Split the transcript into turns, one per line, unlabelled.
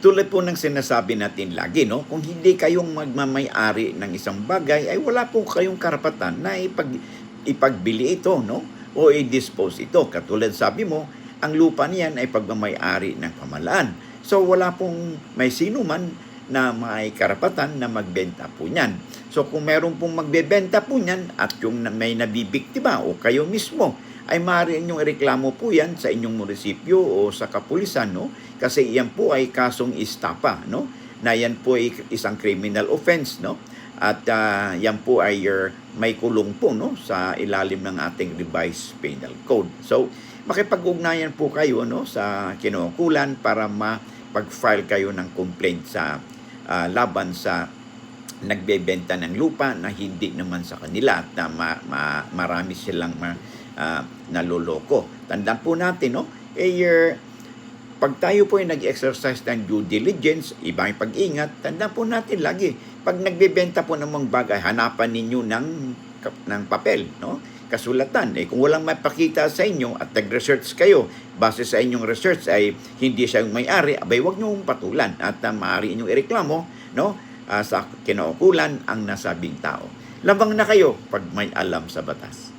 tulad po ng sinasabi natin lagi, no? Kung hindi kayong magmamay-ari ng isang bagay, ay wala po kayong karapatan na ipag, ipagbili ito, no? O i-dispose ito. Katulad sabi mo, ang lupa niyan ay pagmamay-ari ng pamalaan. So wala pong may sino man na may karapatan na magbenta po niyan. So kung meron pong magbebenta po niyan at yung may nabibiktima o kayo mismo, ay maaari inyong ireklamo po yan sa inyong munisipyo o sa kapulisan, no? Kasi yan po ay kasong istapa, no? Na yan po ay isang criminal offense, no? At ah, yan po ay uh, may kulong po, no? Sa ilalim ng ating revised penal code. So, makipag-ugnayan po kayo, no? Sa kinukulan para ma-file kayo ng complaint sa ah, laban sa nagbebenta ng lupa na hindi naman sa kanila at na ma- ma- marami silang ma- ah, naloloko. Tandaan po natin, no? Eh, uh, pag tayo po ay nag-exercise ng due diligence, ibang pag-ingat, tandaan po natin lagi, pag nagbebenta po ng mga bagay, hanapan ninyo ng, ng papel, no? kasulatan. Eh, kung walang mapakita sa inyo at nag-research kayo, base sa inyong research ay hindi siya yung may-ari, abay wag nyo patulan at uh, maaari inyong ireklamo no? ah, sa kinaukulan ang nasabing tao. Labang na kayo pag may alam sa batas.